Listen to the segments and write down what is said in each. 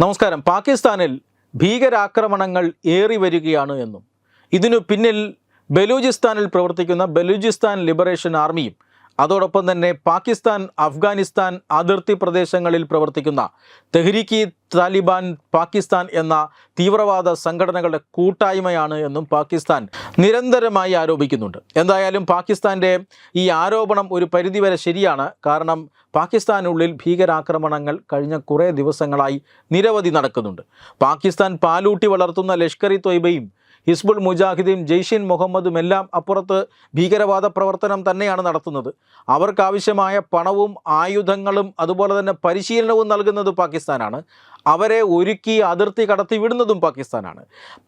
നമസ്കാരം. പാകിസ്ഥാനിൽ ഭീകരാക്രമണങ്ങൾ ഏറി വരികയാണ് എന്നും. ഇതിനു പിന്നിൽ ബലൂചിസ്ഥാനിൽ പ്രവർത്തിക്കുന്ന ബലൂചിസ്ഥാൻ ലിബറേഷൻ ആർമിയും അതോടൊപ്പം തന്നെ പാകിസ്ഥാൻ അഫ്ഗാനിസ്ഥാൻ അതിർത്തി പ്രദേശങ്ങളിൽ പ്രവർത്തിക്കുന്ന തെഹ്രീക്കി താലിബാൻ പാകിസ്ഥാൻ എന്ന തീവ്രവാദ സംഘടനകളുടെ കൂട്ടായ്മയാണ് എന്നും പാകിസ്ഥാൻ നിരന്തരമായി ആരോപിക്കുന്നുണ്ട്. എന്തായാലും പാകിസ്ഥാന്റെ ഈ ആരോപണം ഒരു പരിധിവരെ ശരിയാണ്. കാരണം പാകിസ്ഥാനുള്ളിൽ ഭീകരാക്രമണങ്ങൾ കഴിഞ്ഞ കുറേ ദിവസങ്ങളായി നിരവധി നടക്കുന്നുണ്ട്. പാകിസ്ഥാൻ പാലൂട്ടി വളർത്തുന്ന ലഷ്കർ ഇ തൊയ്ബയും ഹിസ്ബുൾ മുജാഹിദീൻ ജെയ്ഷിൻ മുഹമ്മദും എല്ലാം അപ്പുറത്ത് ഭീകരവാദ പ്രവർത്തനം തന്നെയാണ് നടത്തുന്നത്. അവർക്കാവശ്യമായ പണവും ആയുധങ്ങളും അതുപോലെ തന്നെ പരിശീലനവും നൽകുന്നത് പാകിസ്ഥാനാണ്. അവരെ ഒരുക്കി അതിർത്തി കടത്തി വിടുന്നതും പാകിസ്ഥാനാണ്.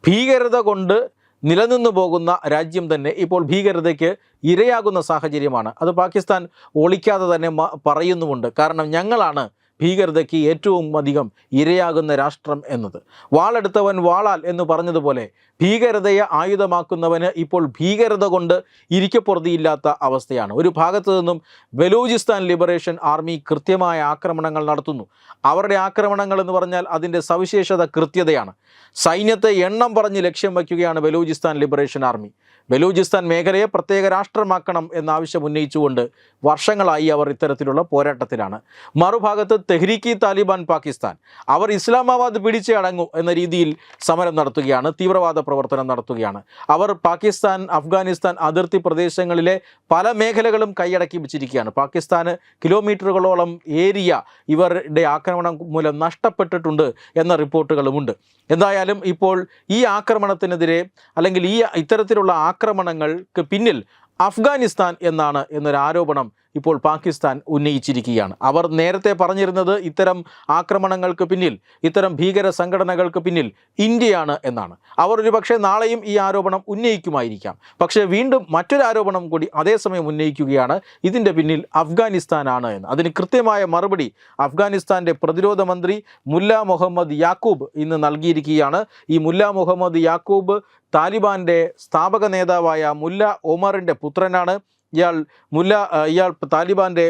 ഭീകരത കൊണ്ട് നിലനിന്നു പോകുന്ന രാജ്യം തന്നെ ഇപ്പോൾ ഭീകരതയ്ക്ക് ഇരയാകുന്ന സാഹചര്യമാണ്. അത് പാകിസ്ഥാൻ ഒളിക്കാതെ തന്നെ പറയുന്നുമുണ്ട്. കാരണം ഞങ്ങളാണ് ഭീകരതയ്ക്ക് ഏറ്റവും അധികം ഇരയാകുന്ന രാഷ്ട്രം എന്നത്. വാളെടുത്തവൻ വാളാൽ എന്ന് പറഞ്ഞതുപോലെ ഭീകരതയെ ആയുധമാക്കുന്നവന് ഇപ്പോൾ ഭീകരത കൊണ്ട് ഇരിക്കപ്പുറതിയില്ലാത്ത അവസ്ഥയാണ്. ഒരു ഭാഗത്തു നിന്നും ബലൂചിസ്ഥാൻ ലിബറേഷൻ ആർമി കൃത്യമായ ആക്രമണങ്ങൾ നടത്തുന്നു. അവരുടെ ആക്രമണങ്ങൾ എന്ന് പറഞ്ഞാൽ അതിന്റെ സവിശേഷത കൃത്യതയാണ്. സൈന്യത്തെ എണ്ണം പറഞ്ഞ് ലക്ഷ്യം വയ്ക്കുകയാണ് ബലൂചിസ്ഥാൻ ലിബറേഷൻ ആർമി. ബലൂചിസ്ഥാൻ മേഖലയെ പ്രത്യേക രാഷ്ട്രമാക്കണം എന്ന ആവശ്യം ഉന്നയിച്ചുകൊണ്ട് വർഷങ്ങളായി അവർ ഇത്തരത്തിലുള്ള പോരാട്ടത്തിലാണ്. മറുഭാഗത്ത് തെഹ്രീക്കി താലിബാൻ പാകിസ്ഥാൻ അവർ ഇസ്ലാമാബാദ് പിടിച്ചേ അടങ്ങൂ എന്ന രീതിയിൽ സമരം നടത്തുകയാണ് തീവ്രവാദ പ്രവർത്തനം നടത്തുകയാണ്. അവർ പാകിസ്ഥാൻ അഫ്ഗാനിസ്ഥാൻ അതിർത്തി പ്രദേശങ്ങളിലെ പല മേഖലകളും കൈയടക്കി വെച്ചിരിക്കുകയാണ്. പാകിസ്ഥാന് കിലോമീറ്ററുകളോളം ഏരിയ ഇവരുടെ ആക്രമണം മൂലം നഷ്ടപ്പെട്ടിട്ടുണ്ട് എന്ന റിപ്പോർട്ടുകളുമുണ്ട്. എന്തായാലും ഇപ്പോൾ ഈ ആക്രമണത്തിനെതിരെ അല്ലെങ്കിൽ ഈ ഇത്തരത്തിലുള്ള ആക്രമണങ്ങൾക്ക് പിന്നിൽ അഫ്ഗാനിസ്ഥാൻ എന്നാണ് എന്നൊരു ആരോപണം ഇപ്പോൾ പാകിസ്ഥാൻ ഉന്നയിച്ചിരിക്കുകയാണ്. അവർ നേരത്തെ പറഞ്ഞിരുന്നത് ഇത്തരം ആക്രമണങ്ങൾക്ക് പിന്നിൽ ഇത്തരം ഭീകര സംഘടനകൾക്ക് പിന്നിൽ ഇന്ത്യയാണ് എന്നാണ്. അവർ ഒരു പക്ഷേ നാളെയും ഈ ആരോപണം ഉന്നയിക്കുമായിരിക്കാം. പക്ഷേ വീണ്ടും മറ്റൊരു ആരോപണം കൂടി അതേസമയം ഉന്നയിക്കുകയാണ്. ഇതിന്റെ പിന്നിൽ അഫ്ഗാനിസ്ഥാനാണ് എന്ന്. അതിന് കൃത്യമായ മറുപടി അഫ്ഗാനിസ്ഥാന്റെ പ്രതിരോധ മന്ത്രി മുല്ല മുഹമ്മദ് യാക്കൂബ് ഇന്ന് നൽകിയിരിക്കുകയാണ്. ഈ മുല്ല മുഹമ്മദ് യാക്കൂബ് താലിബാന്റെ സ്ഥാപക നേതാവായ മുല്ല ഒമറിന്റെ പുത്രനാണ്. ഇയാൾ മുല്ല ഇയാൾ താലിബാന്റെ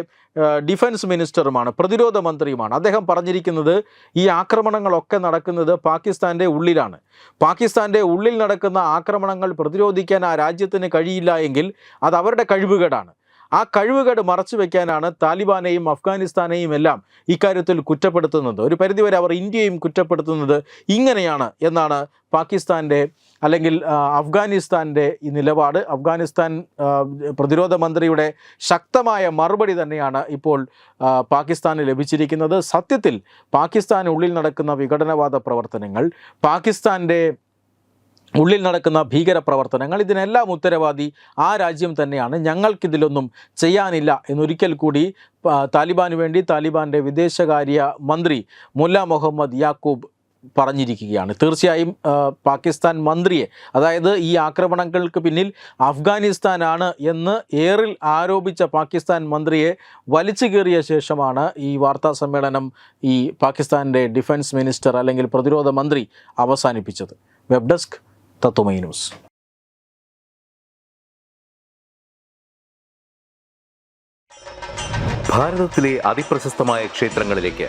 ഡിഫൻസ് മിനിസ്റ്ററുമാണ് പ്രതിരോധ മന്ത്രിയുമാണ്. അദ്ദേഹം പറഞ്ഞിരിക്കുന്നത് ഈ ആക്രമണങ്ങളൊക്കെ നടക്കുന്നത് പാകിസ്ഥാന്റെ ഉള്ളിലാണ്. പാകിസ്ഥാന്റെ ഉള്ളിൽ നടക്കുന്ന ആക്രമണങ്ങൾ പ്രതിരോധിക്കാൻ ആ രാജ്യത്തിന് കഴിയില്ല എങ്കിൽ അത് അവരുടെ കഴിവുകേടാണ്. ആ കഴിവുകേട് മറച്ചു വെക്കാനാണ് താലിബാനെയും അഫ്ഗാനിസ്ഥാനെയും എല്ലാം ഇക്കാര്യത്തിൽ കുറ്റപ്പെടുത്തുന്നത്. ഒരു പരിധിവരെ അവർ ഇന്ത്യയും കുറ്റപ്പെടുത്തുന്നത് ഇങ്ങനെയാണ് എന്നാണ് പാകിസ്ഥാന്റെ അല്ലെങ്കിൽ അഫ്ഗാനിസ്ഥാന്റെ ഈ നിലപാട് അഫ്ഗാനിസ്ഥാൻ പ്രതിരോധ മന്ത്രിയുടെ ശക്തമായ മറുപടി തന്നെയാണ് ഇപ്പോൾ പാകിസ്ഥാന് ലഭിച്ചിരിക്കുന്നത്. സത്യത്തിൽ പാകിസ്ഥാനുള്ളിൽ നടക്കുന്ന വിഘടനവാദ പ്രവർത്തനങ്ങൾ പാകിസ്ഥാന്റെ ഉള്ളിൽ നടക്കുന്ന ഭീകര പ്രവർത്തനങ്ങൾ ഇതിനെല്ലാം ഉത്തരവാദി ആ രാജ്യം തന്നെയാണ്. ഞങ്ങൾക്കിതിലൊന്നും ചെയ്യാനില്ല എന്നൊരിക്കൽ കൂടി താലിബാന് വേണ്ടി താലിബാന്റെ വിദേശകാര്യ മന്ത്രി മുല്ല മുഹമ്മദ് യാക്കൂബ് പറഞ്ഞിരിക്കുകയാണ്. തീർച്ചയായും പാകിസ്ഥാൻ മന്ത്രിയെ അതായത് ഈ ആക്രമണങ്ങൾക്ക് പിന്നിൽ അഫ്ഗാനിസ്ഥാനാണ് എന്ന് ഏറിൽ ആരോപിച്ച പാകിസ്ഥാൻ മന്ത്രിയെ വലിച്ചു കീറിയ ശേഷമാണ് ഈ വാർത്താ സമ്മേളനം ഈ പാകിസ്ഥാന്റെ ഡിഫൻസ് മിനിസ്റ്റർ അല്ലെങ്കിൽ പ്രതിരോധ മന്ത്രി അവസാനിപ്പിച്ചത്. Web desk Tatwamayi news. ഭാരതത്തിലെ ക്ഷേത്രങ്ങളിലേക്ക്